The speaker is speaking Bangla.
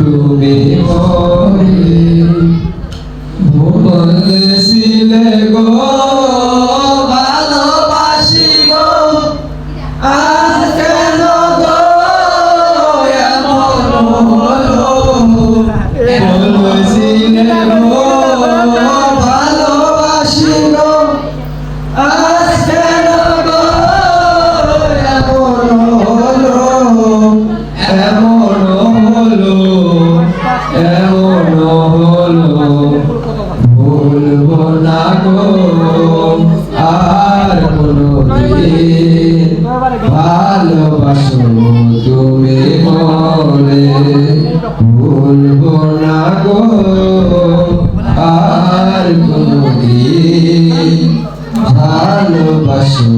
তুমি মরি ভুলছিলে গো ভালোবাসি গো আজ কেন গো এমন হলো? হ্যাঁ। ভুলছিলে ভুলব না গো আর কোনদিন ভালোবাসো তুমি বলে ভুলব না। গো আর কোনদিন ভালোবাসো